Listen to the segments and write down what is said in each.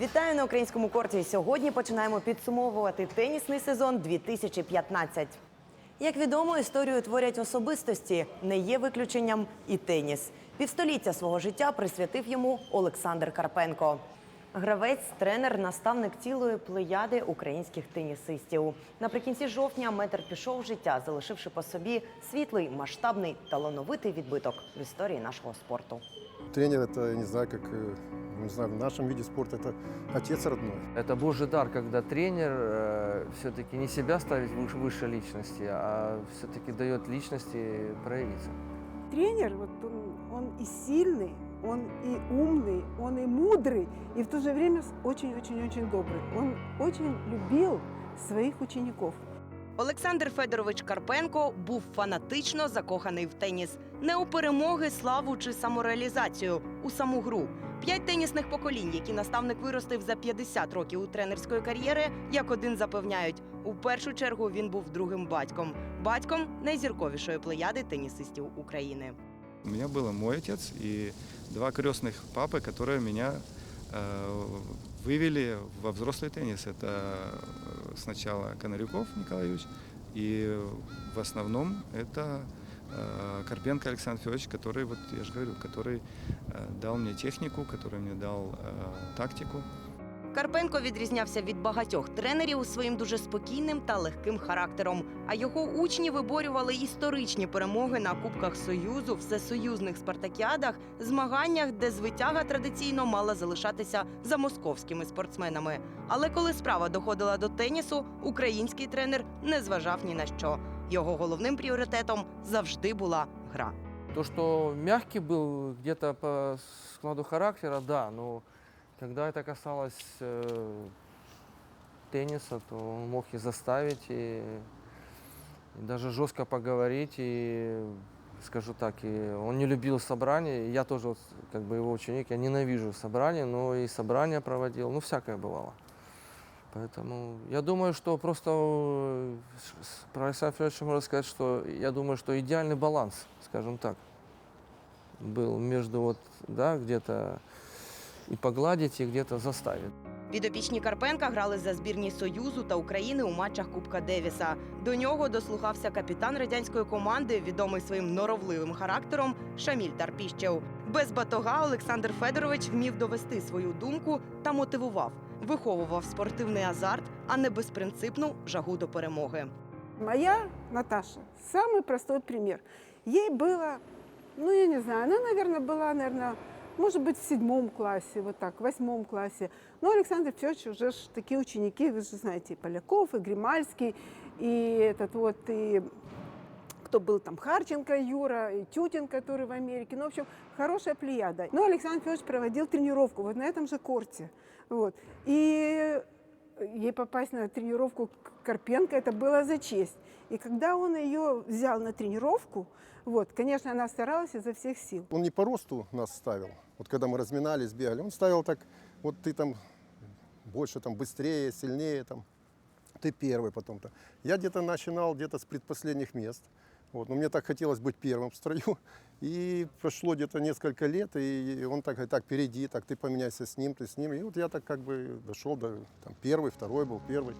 Вітаю на українському корті. Сьогодні починаємо підсумовувати тенісний сезон 2015. Як відомо, історію творять особистості. Не є виключенням і теніс. Півстоліття свого життя присвятив йому Олександр Карпенко. Гравець, тренер, наставник цілої плеяди українських тенісистів. Наприкінці жовтня метр пішов з життя, залишивши по собі світлий, масштабний, талановитий відбиток в історії нашого спорту. Тренер это, я не знаю, как, э, не знаю, в нашем виде спорта это отец родной. Это божий дар, когда тренер все-таки не себя ставит выше, выше личности, а все-таки дает личности проявиться. тренер, вот он, он и сильный, он и умный, он и мудрый, и в то же время с- очень-очень-очень добрый. Он очень любил своих учеников. Олександр Федорович Карпенко був фанатично закоханий в теніс. Не у перемоги, славу чи самореалізацію, у саму гру. П'ять тенісних поколінь, які наставник виростив за 50 років у тренерської кар'єри, як один запевняють, у першу чергу він був другим батьком, батьком найзірковішої плеяди тенісистів України. У меня был мой отец и два крестных папы, которые меня э, вывели во взрослый теннис. Это э, сначала Конорюков Николай Юрьевич, и в основном это э, Карпенко Александр Федорович, который, вот я же говорю, который э, дал мне технику, который мне дал э, тактику. Карпенко відрізнявся від багатьох тренерів своїм дуже спокійним та легким характером. А його учні виборювали історичні перемоги на Кубках Союзу, всесоюзних спартакіадах, змаганнях, де звитяга традиційно мала залишатися за московськими спортсменами. Але коли справа доходила до тенісу, український тренер не зважав ні на що. Його головним пріоритетом завжди була гра. То, что мягкий был где-то по складу характера, да, но когда это касалось э, тенниса, то он мог и заставить, и, и даже жестко поговорить, и скажу так, и он не любил собрания, я тоже вот, как бы его ученик, я ненавижу собрания, но и собрания проводил, ну всякое бывало. Поэтому я думаю, что просто э, про Александра Федоровича можно сказать, что я думаю, что идеальный баланс, скажем так, был между вот, да, где-то и погладить, и где-то заставить. Підопічні Карпенка грали за збірні Союзу та України у матчах Кубка Девіса. До нього дослухався капітан радянської команди, відомий своїм норовливим характером Шаміль Тарпіщев. Без батога Олександр Федорович вмів довести свою думку та мотивував, виховував спортивний азарт, а не безпринципну жагу до перемоги. Моя Наташа, самый простой пример. Ей было, ну я не знаю, она, наверное, была, наверное, может быть, в седьмом классе, вот так, в восьмом классе. Но Александр Федорович уже ж такие ученики, вы же знаете, и Поляков, и Гримальский, и этот вот, и кто был там, Харченко Юра, и Тютин, который в Америке. Ну, в общем, хорошая плеяда. Но Александр Федорович проводил тренировку вот на этом же корте. Вот. И ей попасть на тренировку Карпенко, это было за честь. И когда он ее взял на тренировку, вот, конечно, она старалась изо всех сил. Он не по росту нас ставил. Вот когда мы разминались, бегали, он ставил так, вот ты там больше, там быстрее, сильнее, там, ты первый потом-то. Я где-то начинал где-то с предпоследних мест. Вот, но мне так хотелось быть первым в строю. И прошло где-то несколько лет, и он так говорит, так, впереди, так, ты поменяйся с ним, ты с ним. И вот я так как бы дошел до там, первый, второй был первый.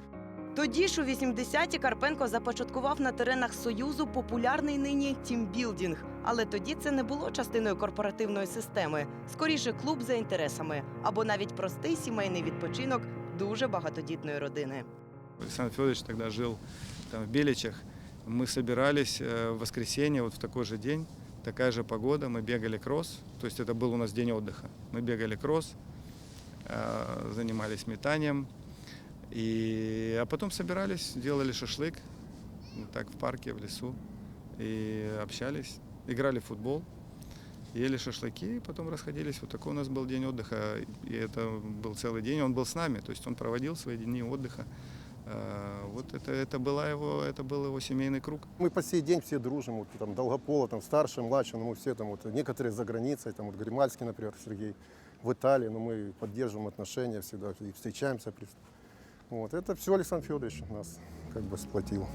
Тоді ж у 80-ті Карпенко започаткував на теренах Союзу популярний нині тімбілдінг. Але тоді це не було частиною корпоративної системи, скоріше клуб за інтересами або навіть простий сімейний відпочинок дуже багатодітної родини. Александр Федорович тогда жил там, в Беличах. Мы собирались э, в воскресенье, вот в такой же день, такая же погода, мы бегали кросс, то есть это был у нас день отдыха. Мы бегали кросс, э, занимались метанием, и, а потом собирались, делали шашлык, так в парке, в лесу, и общались, играли в футбол, ели шашлыки, и потом расходились. Вот такой у нас был день отдыха, и это был целый день, он был с нами, то есть он проводил свои дни отдыха. Э, Вот это, это, была его, это был его семейный круг. Мы по сей день все дружим, вот там Долгопола, там старший, младший, ну мы все там вот, некоторые за границей, там вот Гримальский, например, Сергей, в Италии, но мы поддерживаем отношения всегда и встречаемся. при- Вот, это все Александр Федорович нас как бы сплотил.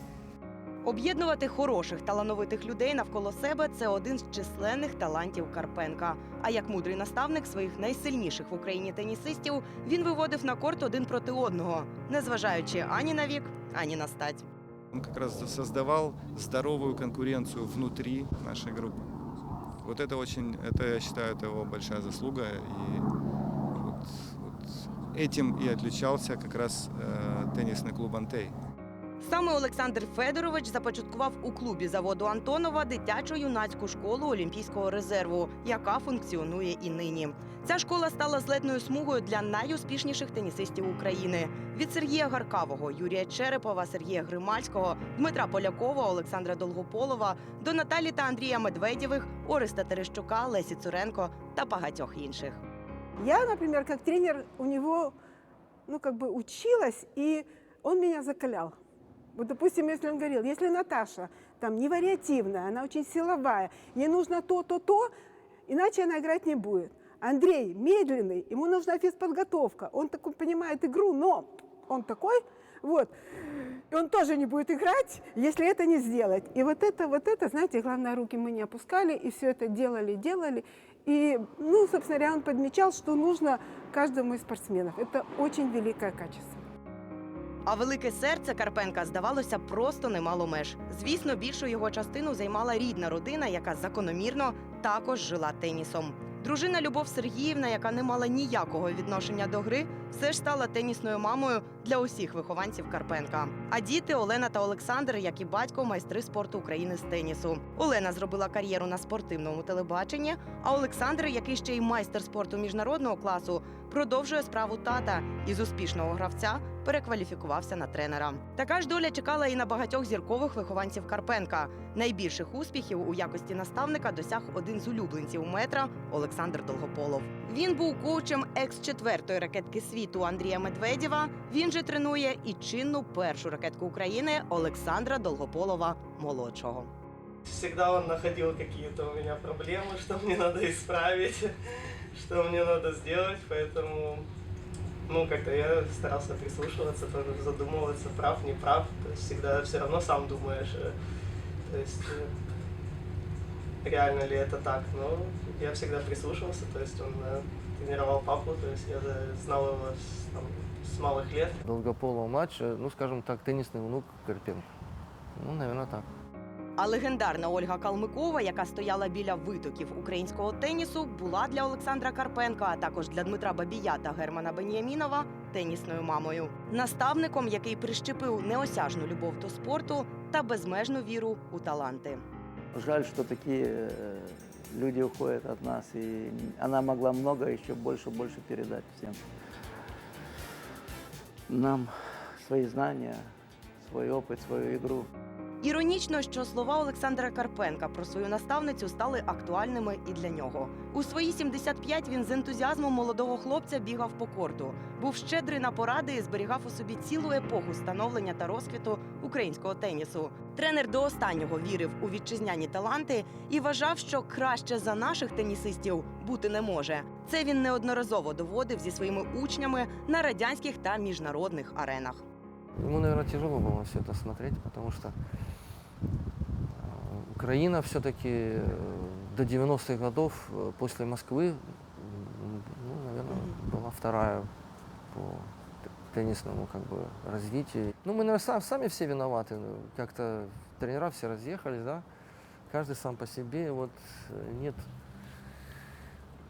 Об'єднувати хороших талановитих людей навколо себе це один з численних талантів Карпенка. А як мудрий наставник своїх найсильніших в Україні тенісистів він виводив на корт один проти одного, незважаючи ані на вік, ані на стать. Он как раз создавал здоровую конкуренцию внутри нашей группы. Вот это очень, это я считаю, это его большая заслуга. И вот, вот этим и отличался как раз э, теннисный клуб «Антей». Саме Олександр Федорович започаткував у клубі заводу Антонова дитячо-юнацьку школу Олімпійського резерву, яка функціонує і нині. Ця школа стала злетною смугою для найуспішніших тенісистів України від Сергія Гаркавого, Юрія Черепова, Сергія Гримальського, Дмитра Полякова, Олександра Долгополова до Наталі та Андрія Медведєвих, Ореста Терещука, Лесі Цуренко та багатьох інших. Я, например, как тренер у него, ну, как бы училась, и он меня закалял. Вот, допустим, если он говорил, если Наташа там не вариативная, она очень силовая, ей нужно то, то, то, иначе она играть не будет. Андрей медленный, ему нужна физподготовка, он такой понимает игру, но он такой, вот, и он тоже не будет играть, если это не сделать. И вот это, вот это, знаете, главное, руки мы не опускали, и все это делали, делали. И, ну, собственно говоря, он подмечал, что нужно каждому из спортсменов. Это очень великое качество. А велике серце Карпенка здавалося просто немало меж. Звісно, більшу його частину займала рідна родина, яка закономірно також жила тенісом. Дружина Любов Сергіївна, яка не мала ніякого відношення до гри, все ж стала тенісною мамою для усіх вихованців Карпенка. А діти Олена та Олександр, як і батько, майстри спорту України з тенісу. Олена зробила кар'єру на спортивному телебаченні. А Олександр, який ще й майстер спорту міжнародного класу, продовжує справу тата і з успішного гравця перекваліфікувався на тренера. Така ж доля чекала і на багатьох зіркових вихованців Карпенка. Найбільших успіхів у якості наставника досяг один з улюбленців метра Олександр Долгополов. Він був коучем екс-четвертої ракетки світу Андрія Медведєва. Він же тренує і чинну першу ракетку України Олександра Долгополова молодшого. Всегда он находил какие-то у меня проблемы, что мне надо исправить, что мне надо сделать, поэтому ну, как-то я старался прислушиваться, тоже задумываться, прав, не прав. То есть всегда все равно сам думаешь, э, то есть э, реально ли это так. Но я всегда прислушивался, то есть он э, тренировал папу, то есть я э, знал его с, там, с малых лет. Долгополова младше, ну, скажем так, теннисный внук Карпенко. Ну, наверное, так. А легендарна Ольга Калмикова, яка стояла біля витоків українського тенісу, була для Олександра Карпенка, а також для Дмитра Бабія та Германа Беніамінова тенісною мамою, наставником, який прищепив неосяжну любов до спорту та безмежну віру у таланти. Жаль, что такие э, люди уходят от нас, и она могла много еще больше, больше передать всем. Нам свои знания, свой опыт, свою игру. Іронічно, що слова Олександра Карпенка про свою наставницю стали актуальними і для нього. У свої 75 він з ентузіазмом молодого хлопця бігав по корту, був щедрий на поради і зберігав у собі цілу епоху становлення та розквіту українського тенісу. Тренер до останнього вірив у вітчизняні таланти і вважав, що краще за наших тенісистів бути не може. Це він неодноразово доводив зі своїми учнями на радянських та міжнародних аренах. Ему, наверное, тяжело было все это смотреть, потому что э, Украина все-таки до 90-х годов э, после Москвы, ну, наверное, была вторая по теннисному как бы развитию. Ну, мы, наверное, сам- сами все виноваты. Ну, Как-то тренера все разъехались, да? Каждый сам по себе. Вот э, нет,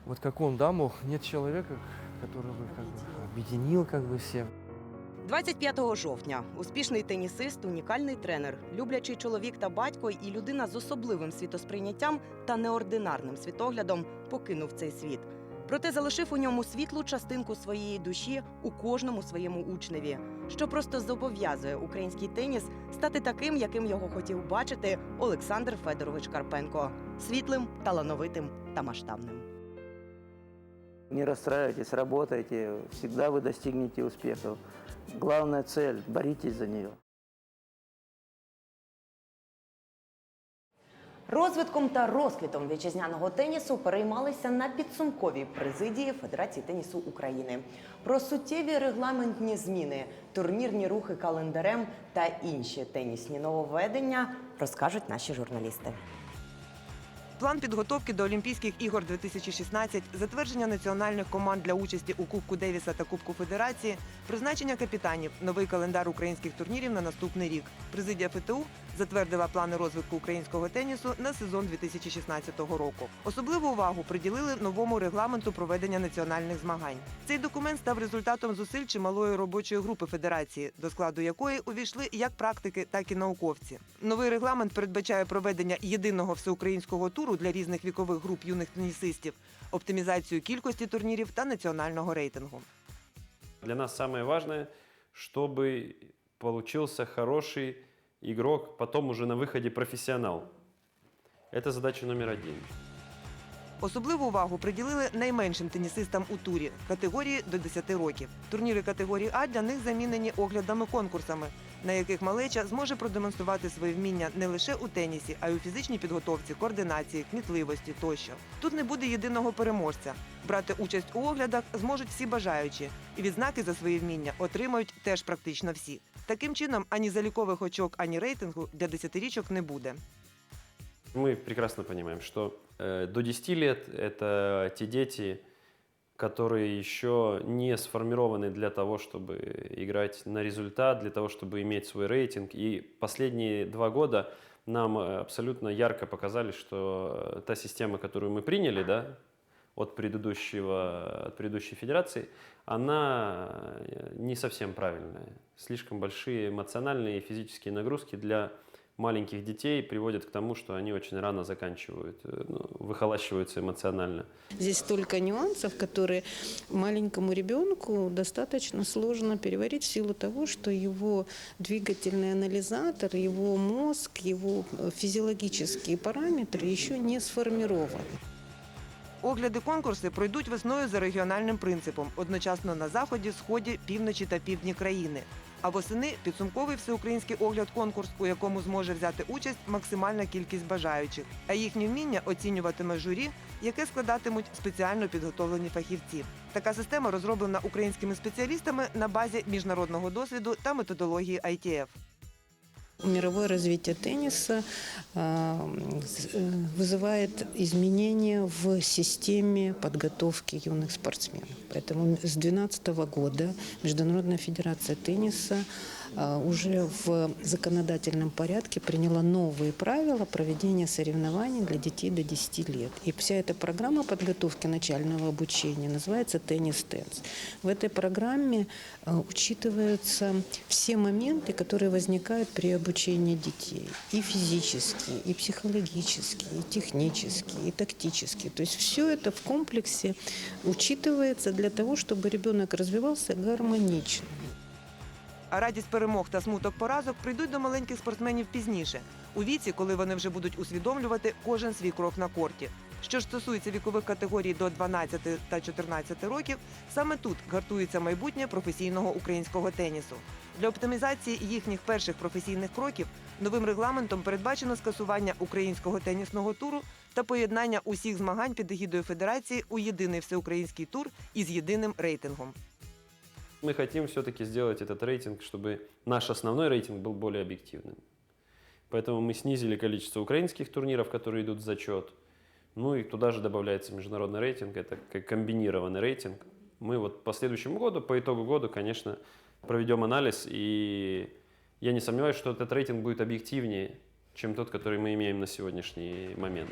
вот как он, да, мог, нет человека, который бы как бы объединил как бы всех. 25 жовтня успішний тенісист, унікальний тренер, люблячий чоловік та батько і людина з особливим світосприйняттям та неординарним світоглядом покинув цей світ. Проте залишив у ньому світлу частинку своєї душі у кожному своєму учневі, що просто зобов'язує український теніс стати таким, яким його хотів бачити Олександр Федорович Карпенко світлим, талановитим та масштабним. Не расстраивайтесь, работайте, всегда вы достигнете успехов. Главная цель – боритесь за нее. Розвитком та розквітом вітчизняного тенісу переймалися на підсумковій президії Федерації тенісу України. Про суттєві регламентні зміни, турнірні рухи календарем та інші тенісні нововведення розкажуть наші журналісти. План підготовки до Олімпійських ігор 2016, затвердження національних команд для участі у Кубку Девіса та Кубку Федерації, призначення капітанів, новий календар українських турнірів на наступний рік. Президія ФТУ затвердила плани розвитку українського тенісу на сезон 2016 року. Особливу увагу приділили новому регламенту проведення національних змагань. Цей документ став результатом зусиль чималої робочої групи федерації, до складу якої увійшли як практики, так і науковці. Новий регламент передбачає проведення єдиного всеукраїнського туру для різних вікових груп юних тенісистів, оптимізацію кількості турнірів та національного рейтингу. Для нас самое важное, чтобы получился хороший игрок, потом уже на выходе профессионал. Это задача номер один. Особливу увагу приділили найменшим тенісистам у турі категорії до 10 років. Турніри категорії А для них замінені оглядами-конкурсами, на яких малеча зможе продемонструвати свої вміння не лише у тенісі, а й у фізичній підготовці, координації, кмітливості тощо. Тут не буде єдиного переможця. Брати участь у оглядах зможуть всі бажаючі, і відзнаки за свої вміння отримають теж практично всі. Таким чином, ані залікових очок, ані рейтингу для десятирічок не буде. Мы прекрасно понимаем, что э, до 10 лет это те дети, которые еще не сформированы для того, чтобы играть на результат, для того, чтобы иметь свой рейтинг. И последние два года нам э, абсолютно ярко показали, что э, та система, которую мы приняли, да, от, предыдущего, от предыдущей федерации, она э, не совсем правильная. Слишком большие эмоциональные и физические нагрузки для маленьких детей приводят к тому, что они очень рано заканчивают, э, ну, выхолащиваются эмоционально. Здесь столько нюансов, которые маленькому ребенку достаточно сложно переварить в силу того, что его двигательный анализатор, его мозг, его э, физиологические параметры еще не сформированы. Огляди конкурси пройдуть весною за регіональним принципом, одночасно на заході, сході, півночі та півдні країни. А восени підсумковий всеукраїнський огляд конкурс, у якому зможе взяти участь максимальна кількість бажаючих. А їхні вміння оцінюватиме журі, яке складатимуть спеціально підготовлені фахівці. Така система розроблена українськими спеціалістами на базі міжнародного досвіду та методології ITF. Мировое развитие тенниса э, с- э, вызывает изменения в системе подготовки юных спортсменов. Поэтому с 2012 года Международная федерация тенниса э, уже в законодательном порядке приняла новые правила проведения соревнований для детей до 10 лет. И вся эта программа подготовки начального обучения называется «Теннис-тенс». В этой программе э, учитываются все моменты, которые возникают при обучении детей. И физические, и психологические, и технические, и тактические. То есть все это в комплексе учитывается для того, чтобы ребенок развивался гармонично. А радість перемог та смуток поразок прийдуть до маленьких спортсменів пізніше, у віці, коли вони вже будуть усвідомлювати кожен свій крок на корті. Що ж стосується вікових категорій до 12 та 14 років, саме тут гартується майбутнє професійного українського тенісу. Для оптимізації їхніх перших професійних кроків новим регламентом передбачено скасування українського тенісного туру та поєднання усіх змагань під егідою федерації у єдиний всеукраїнський тур із єдиним рейтингом. Мы хотим все-таки сделать этот рейтинг, чтобы наш основной рейтинг был более объективным. Поэтому мы снизили количество украинских турниров, которые идут в зачет. Ну и туда же добавляется международный рейтинг, это как комбинированный рейтинг. Мы вот по следующему году, по итогу года, конечно, проведем анализ, и я не сомневаюсь, что этот рейтинг будет объективнее, чем тот, который мы имеем на сегодняшний момент.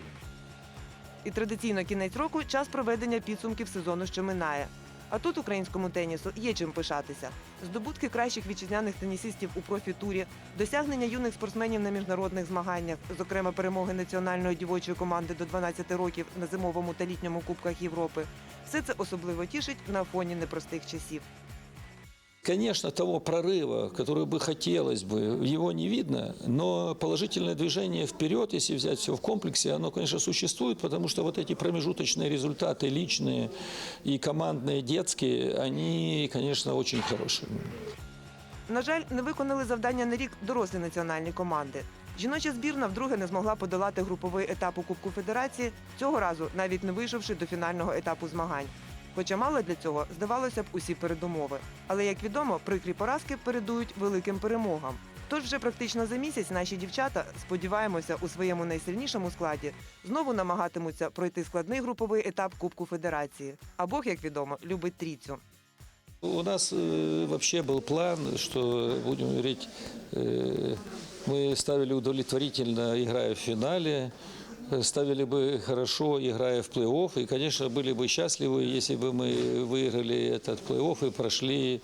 І традиційно кінець року час проведення підсумків сезону, що минає. А тут українському тенісу є чим пишатися. Здобутки кращих вітчизняних тенісистів у профітурі, досягнення юних спортсменів на міжнародних змаганнях, зокрема перемоги національної дівочої команди до 12 років на зимовому та літньому кубках Європи. Все це особливо тішить на фоні непростих часів. Конечно, того прорыва, который бы хотелось бы, его не видно, но положительное движение вперед, если взять все в комплексе, оно, конечно, существует, потому что вот эти промежуточные результаты, личные и командные, детские, они, конечно, очень хорошие. На жаль, не виконали завдання на рік дорослі національні команди. Жіноча збірна вдруге не змогла подолати груповий етап у Кубку Федерації, цього разу навіть не вийшовши до фінального етапу змагань. Хоча мало для цього, здавалося б, усі передумови. Але як відомо, прикрі поразки передують великим перемогам. Тож вже практично за місяць наші дівчата, сподіваємося, у своєму найсильнішому складі знову намагатимуться пройти складний груповий етап Кубку Федерації. А Бог, як відомо, любить трійцю. У нас э, вообще был план, что, будем говорить, э, мы ставили удовлетворительно, играя в финале, э, ставили бы хорошо, играя в плей-офф, и, конечно, были бы счастливы, если бы мы выиграли этот плей-офф и прошли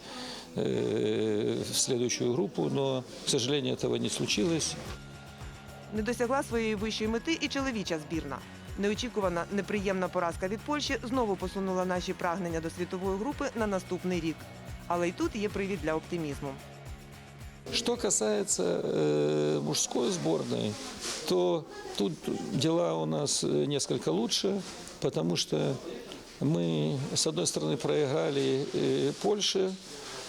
э, в следующую группу, но, к сожалению, этого не случилось. Не досягла своєї вищої мети і чоловіча збірна. Неочікувана неприємна поразка від Польщі знову посунула наші прагнення до світової групи на наступний рік. Але й тут є привід для оптимізму. Что касается э, мужской сборной, то тут дела у нас э, несколько лучше, потому что мы, с одной стороны, проиграли э, Польше,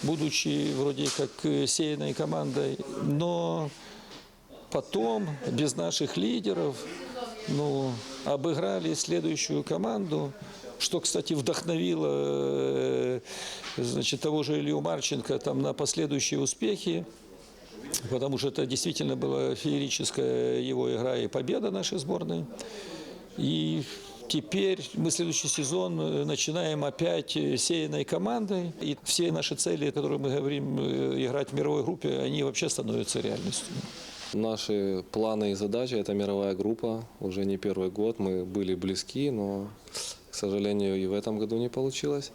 будучи вроде как э, сеянной командой, но потом, без наших лидеров, ну, обыграли следующую команду, что, кстати, вдохновило э, значит, того же Илью Марченко там, на последующие успехи, потому что это действительно была феерическая его игра и победа нашей сборной. И теперь мы следующий сезон э, начинаем опять э, сеянной командой. И все наши цели, которые мы говорим, э, играть в мировой группе, они вообще становятся реальностью. Наши планы и задачи – это мировая группа. Уже не первый год мы были близки, но, к сожалению, и в этом году не получилось.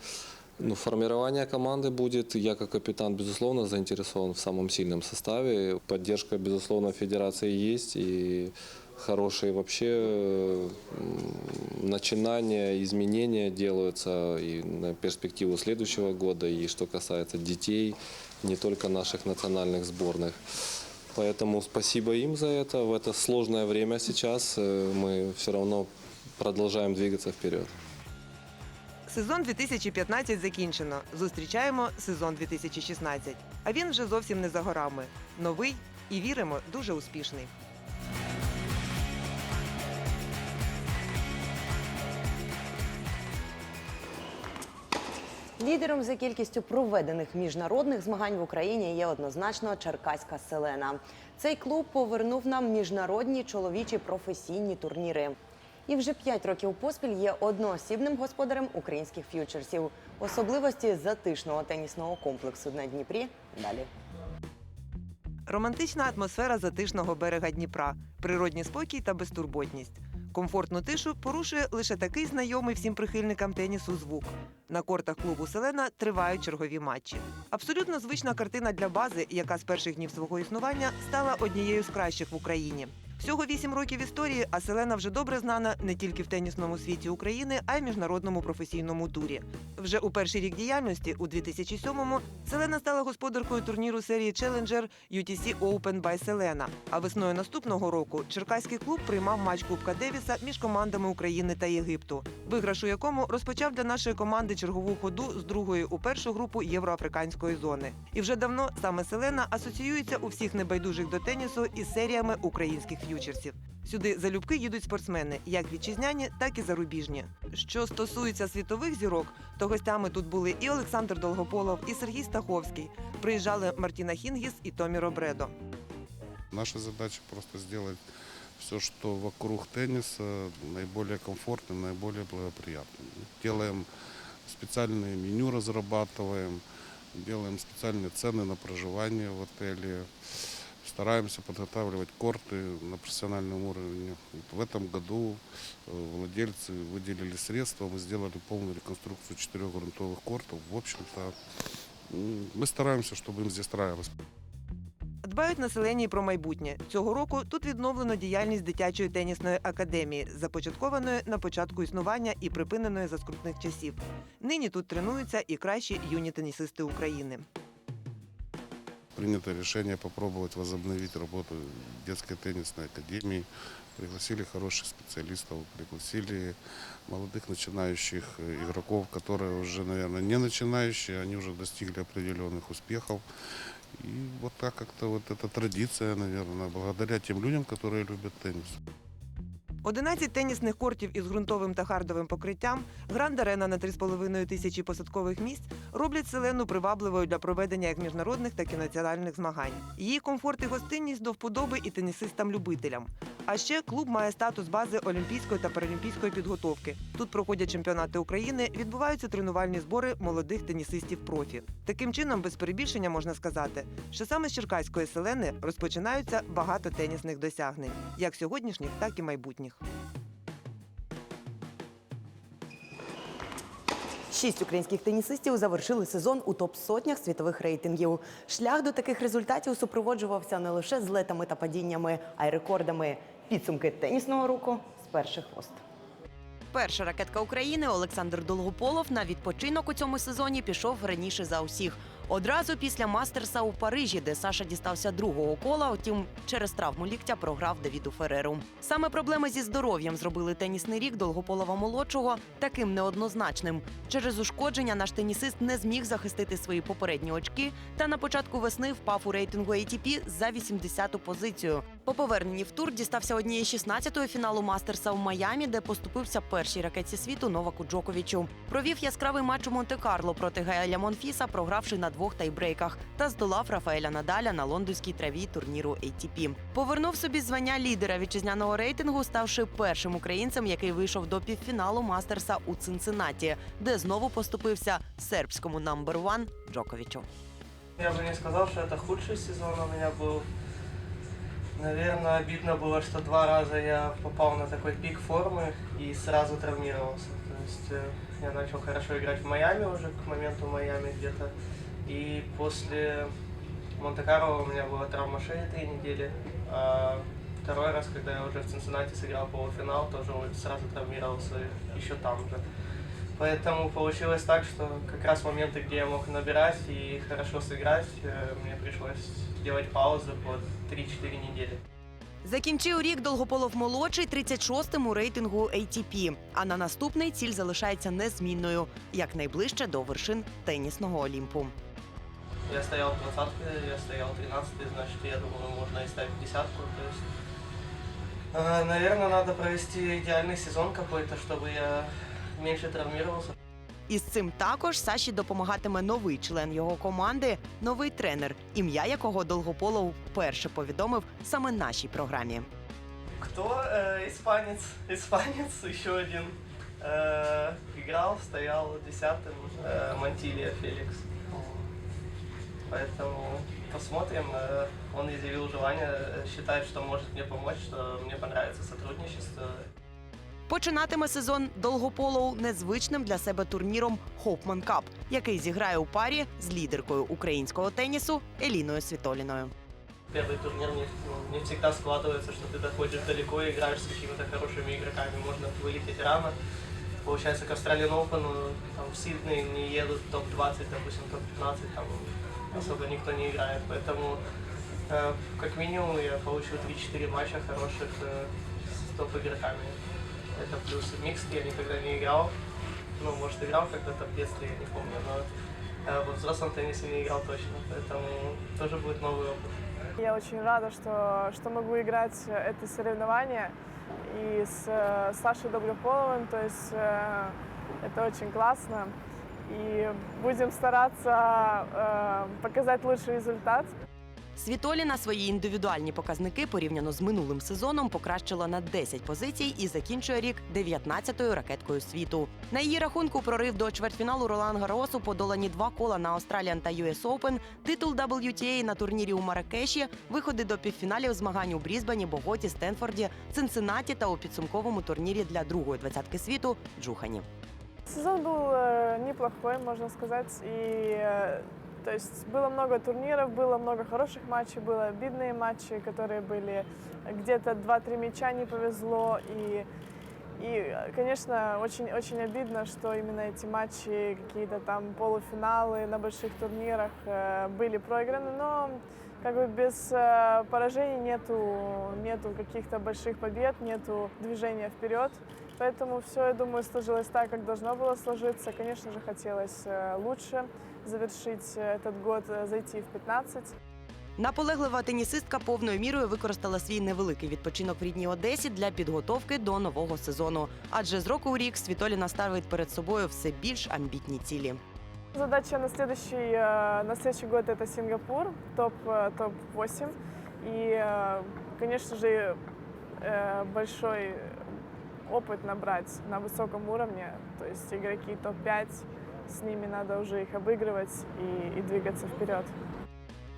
Ну, формирование команды будет, я как капитан, безусловно, заинтересован в самом сильном составе. Поддержка, безусловно, федерации есть и хорошие вообще начинания, изменения делаются и на перспективу следующего года, и что касается детей, не только наших национальных сборных. Поэтому спасибо им за это. В это сложное время сейчас э, мы все равно продолжаем двигаться вперед. Сезон 2015 закінчено. Зустрічаємо сезон 2016. А він вже зовсім не за горами. Новий і віримо, дуже успішний. Лідером за кількістю проведених міжнародних змагань в Україні є однозначно Черкаська Селена. Цей клуб повернув нам міжнародні чоловічі професійні турніри. І вже п'ять років поспіль є одноосібним господарем українських ф'ючерсів. Особливості затишного тенісного комплексу на Дніпрі. Далі. Романтична атмосфера затишного берега Дніпра, природній спокій та безтурботність. Комфортну тишу порушує лише такий знайомий всім прихильникам тенісу звук. На кортах клубу Селена тривають чергові матчі. Абсолютно звична картина для бази, яка з перших днів свого існування стала однією з кращих в Україні. Всього вісім років історії, а Селена вже добре знана не тільки в тенісному світі України, а й міжнародному професійному турі. Вже у перший рік діяльності, у 2007-му, Селена стала господаркою турніру серії Challenger UTC Open by Селена. А весною наступного року черкаський клуб приймав матч Кубка Девіса між командами України та Єгипту, виграш у якому розпочав для нашої команди чергову ходу з другої у першу групу євроафриканської зони. І вже давно саме Селена асоціюється у всіх небайдужих до тенісу із серіями українських ф'ючерсів. Сюди залюбки їдуть спортсмени, як вітчизняні, так і зарубіжні. Що стосується світових зірок, то гостями тут були і Олександр Долгополов, і Сергій Стаховський. Приїжджали Мартіна Хінгіс і Томі Робредо. Наша задача просто сделать все, что вокруг тенниса наиболее комфортным, наиболее благоприятным. Делаем специальные меню, разрабатываем, делаем специальные цены на проживание в отеле. Стараемся подготавливать корты на профессиональном уровне. Вот В этом году э, владельцы выделили средства, мы сделали полную реконструкцию четырех грунтовых кортов. В общем-то, м, мы стараемся, чтобы им здесь нравилось. Дбають населення і про майбутнє. Цього року тут відновлено діяльність дитячої тенісної академії, започаткованої на початку існування і припиненої за скрутних часів. Нині тут тренуються і кращі юні тенісисти України. Принято решение попробовать возобновить работу детской теннисной академии. Пригласили хороших специалистов, пригласили молодых начинающих э, игроков, которые уже, наверное, не начинающие, они уже достигли определенных успехов. И вот так как-то вот эта традиция, наверное, благодаря тем людям, которые любят теннис. 11 тенісних кортів із ґрунтовим та хардовим покриттям, гранд-арена на 3,5 тисячі посадкових місць роблять селену привабливою для проведення як міжнародних, так і національних змагань. Її комфорт і гостинність до вподоби і тенісистам-любителям. А ще клуб має статус бази олімпійської та паралімпійської підготовки. Тут проходять чемпіонати України, відбуваються тренувальні збори молодих тенісистів профі. Таким чином, без перебільшення можна сказати, що саме з Черкаської селени розпочинаються багато тенісних досягнень, як сьогоднішніх, так і майбутніх. Шість українських тенісистів завершили сезон у топ-сотнях світових рейтингів. Шлях до таких результатів супроводжувався не лише злетами та падіннями, а й рекордами. Підсумки тенісного року з перших хвост. Перша ракетка України Олександр Долгополов на відпочинок у цьому сезоні пішов раніше за усіх. Одразу після мастерса у Парижі, де Саша дістався другого кола, утім, через травму ліктя програв Давіду Фереру. Саме проблеми зі здоров'ям зробили тенісний рік Долгополова молодшого таким неоднозначним. Через ушкодження наш тенісист не зміг захистити свої попередні очки та на початку весни впав у рейтингу ATP за 80-ту позицію. По поверненні в тур дістався однієї 16-ї фіналу мастерса в Майамі, де поступився першій ракетці світу Новаку Джоковічу. Провів яскравий матч у Монте-Карло проти Гаеля Монфіса, програвши на двох тайбрейках, та здолав Рафаеля Надаля на лондонській траві турніру ATP. Повернув собі звання лідера вітчизняного рейтингу, ставши першим українцем, який вийшов до півфіналу мастерса у Цинциннаті, де знову поступився сербському номер ван Джоковічу. Я бы не сказал, что это худший сезон у меня был. Наверное, обидно было, что два раза я попал на такой пик формы и сразу травмировался. То есть э, я начал хорошо играть в Майами уже, к моменту Майами где-то. И после Монте-Карло у меня была травма шеи три недели. А второй раз, когда я уже в Цинциннати сыграл полуфинал, тоже вот сразу травмировался еще там же. Поэтому получилось так, что как раз моменты, где я мог набирать и хорошо сыграть, э, мне пришлось делать паузу по 3-4 недели. Закінчив рік Долгополов молодший 36-м у рейтингу ATP. А на наступний ціль залишається незмінною якнайближче до вершин тенісного Олімпу. Я стоял 20 я стоял 13 значит, я думаю, можно и ставить десятку. То есть, э, наверное, надо провести идеальный сезон какой-то, чтобы я меньше травмировался. І з цим також Саші допомагатиме новий член його команди, новий тренер, ім'я якого Долгополов вперше повідомив саме нашій програмі. Кто э, испанец? Испанец, еще один. Э, играл, стоял десятым. Э, Мантилья Феликс. Поэтому посмотрим. Э, он изъявил желание, э, считает, что может мне помочь, что мне понравится сотрудничество. Починатиме сезон Долгополов незвичним для себе турніром Хопман Кап, який зіграє у парі з лідеркою українського тенісу Еліною Світоліною. Первый турнир не, ну, не всегда складывается, что ты доходишь далеко и играешь с какими-то хорошими игроками. Можно вылететь рано. Получается, к Australian Open ну, там, в Сидней не едут топ-20, допустим, топ-15, там особо никто не играет. Поэтому э, как минимум я получу 3-4 матча хороших э, с топ-игроками. Это плюс микс, я никогда не играл. Ну, может, играл когда-то в детстве, я не помню, но э, во взрослом теннисе не играл точно. Поэтому тоже будет новый опыт. Я очень рада, что, что могу играть это соревнование и с э, Сашей Долгополовым. То есть э, это очень классно. И будем стараться э, показать лучший результат. Світоліна свої індивідуальні показники порівняно з минулим сезоном покращила на 10 позицій і закінчує рік 19-ю ракеткою світу. На її рахунку прорив до чвертьфіналу Ролан Гаросу подолані два кола на Australian та US Open, титул WTA на турнірі у Маракеші, виходи до півфіналів змагань у Брізбені, Боготі, Стенфорді, Цинциннаті та у підсумковому турнірі для другої двадцятки світу Джухані. Сезон был э, неплохой, можно сказать. И э, то есть было много турниров, было много хороших матчей, было обидные матчи, которые были где-то 2-3 мяча не повезло. И, и конечно, очень, очень обидно, что именно эти матчи, какие-то там полуфиналы на больших турнирах э, были проиграны. Но как бы без э, поражений нету, нету каких-то больших побед, нету движения вперед. Поэтому все, я думаю, сложилось так, как должно было сложиться. Конечно же, хотелось э, лучше, завершить э, этот год, э, зайти в 15. Наполеглива тенісистка повною мірою використала свій невеликий відпочинок в рідній Одесі для підготовки до нового сезону. Адже з року у рік Світоліна ставить перед собою все більш амбітні цілі. Задача на следующий, э, на следующий год это Сингапур, топ, э, топ-8. И, э, конечно же, э, большой опыт набрать на высоком уровне. То есть игроки топ-5, с ними надо уже их обыгрывать и, и двигаться вперед.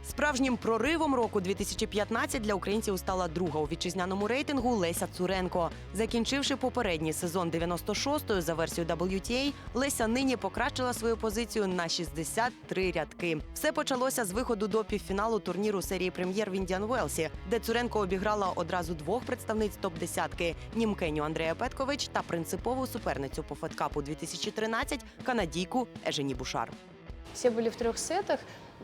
Справжнім проривом року 2015 для українців стала друга у вітчизняному рейтингу Леся Цуренко. Закінчивши попередній сезон 96-ю за версією WTA, Леся нині покращила свою позицію на 63 рядки. Все почалося з виходу до півфіналу турніру серії прем'єр в Індіан Уелсі, де Цуренко обіграла одразу двох представниць топ-десятки – німкеню Андрея Петкович та принципову суперницю по Федкапу 2013 – канадійку Ежені Бушар. Все были в трех сетах.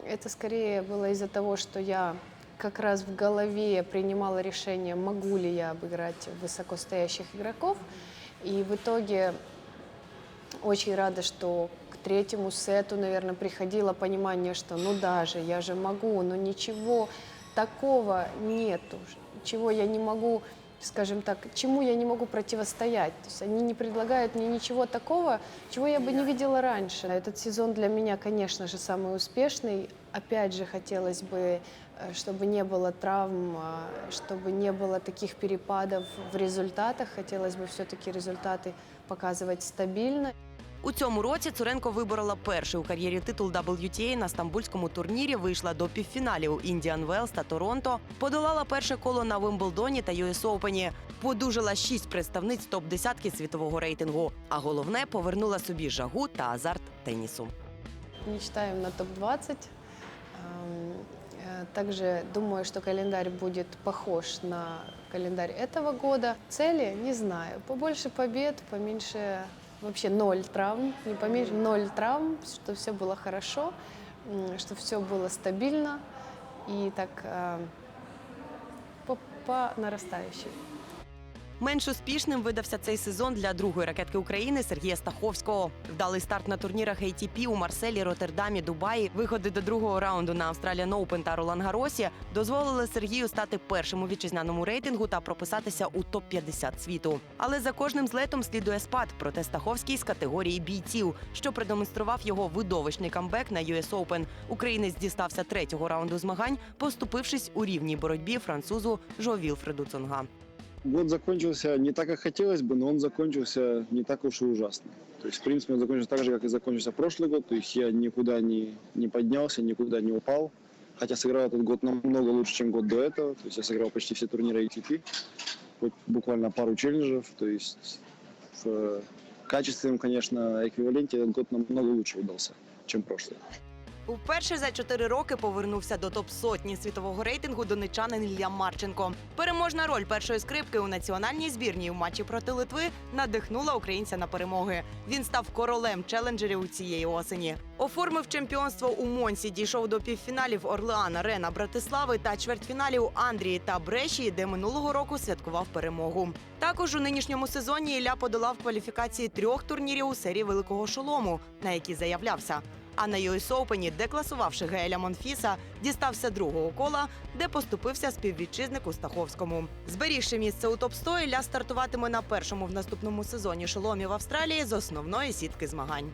Это скорее было из-за того, что я как раз в голове принимала решение, могу ли я обыграть высокостоящих игроков. И в итоге очень рада, что к третьему сету, наверное, приходило понимание, что ну даже, я же могу, но ничего такого нету, чего я не могу, скажем так, чему я не могу противостоять. То есть они не предлагают мне ничего такого, чего я бы не видела раньше. Этот сезон для меня, конечно же, самый успешный. Опять же, хотелось бы, э, чтобы не было травм, а, чтобы не было таких перепадов в результатах. Хотелось бы все-таки результаты показывать стабильно. У цьому році Цуренко виборола перший у кар'єрі титул WTA на стамбульському турнірі. Вийшла до півфіналів Індіан Велс та Торонто. Подолала перше коло на Вимблдоні та US Опені. Подужала шість представниць топ-десятки світового рейтингу. А головне повернула собі жагу та азарт тенісу. Мечтаем на топ-20. Эм, э, Также думаю, что календарь будет похож на календарь этого года. Цели не знаю. Побольше побед, поменьше вообще ноль травм, не поменьше ноль травм, чтобы все было хорошо, чтобы все было стабильно и так э, по, по нарастающей. Менш успішним видався цей сезон для другої ракетки України Сергія Стаховського. Вдалий старт на турнірах ATP у Марселі, Роттердамі, Дубаї, виходи до другого раунду на Australian Open та Ролан Гаросі дозволили Сергію стати першим у вітчизняному рейтингу та прописатися у топ-50 світу. Але за кожним злетом слідує спад. Проте Стаховський з категорії бійців, що продемонстрував його видовищний камбек на US Open. Українець дістався третього раунду змагань, поступившись у рівній боротьбі французу Жо Вілфреду Цонга. Год закончился не так, как хотелось бы, но он закончился не так уж и ужасно. То есть, в принципе, он закончился так же, как и закончился прошлый год. То есть я никуда не, не поднялся, никуда не упал. Хотя сыграл этот год намного лучше, чем год до этого. То есть я сыграл почти все турниры ATP. Буквально пару челленджев. То есть в качественном, конечно, эквиваленте этот год намного лучше удался, чем прошлый. Вперше за чотири роки повернувся до топ-сотні світового рейтингу донечанин Ілля Марченко. Переможна роль першої скрипки у національній збірній у матчі проти Литви надихнула українця на перемоги. Він став королем челенджерів цієї осені. Оформив чемпіонство у Монсі, дійшов до півфіналів Орлеана, Рена, Братислави та чвертьфіналів Андрії та Бреші, де минулого року святкував перемогу. Також у нинішньому сезоні Ілля подолав кваліфікації трьох турнірів у серії Великого Шолому, на які заявлявся. А на US Open, декласувавши Гееля Монфіса, дістався другого кола, де поступився співвітчизнику Стаховському. Зберігши місце у топ-100, Ілля стартуватиме на першому в наступному сезоні шоломі в Австралії з основної сітки змагань.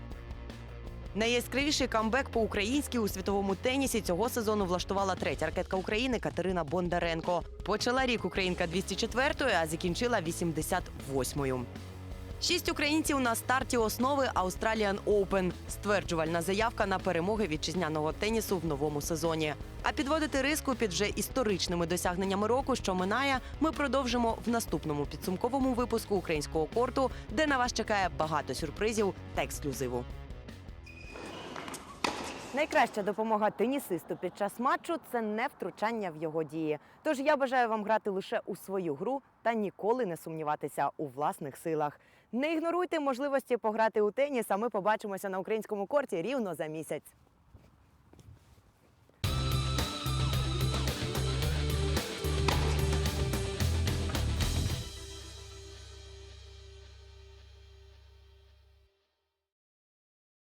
Найяскравіший камбек по-українськи у світовому тенісі цього сезону влаштувала третя ракетка України Катерина Бондаренко. Почала рік українка 204-ї, а закінчила 88-ю. Шість українців на старті основи Australian Open. Стверджувальна заявка на перемоги вітчизняного тенісу в новому сезоні. А підводити риску під вже історичними досягненнями року, що минає, ми продовжимо в наступному підсумковому випуску українського корту, де на вас чекає багато сюрпризів та ексклюзиву. Найкраща допомога тенісисту під час матчу це не втручання в його дії. Тож я бажаю вам грати лише у свою гру та ніколи не сумніватися у власних силах. Не ігноруйте можливості пограти у теніс, а ми побачимося на українському корті рівно за місяць.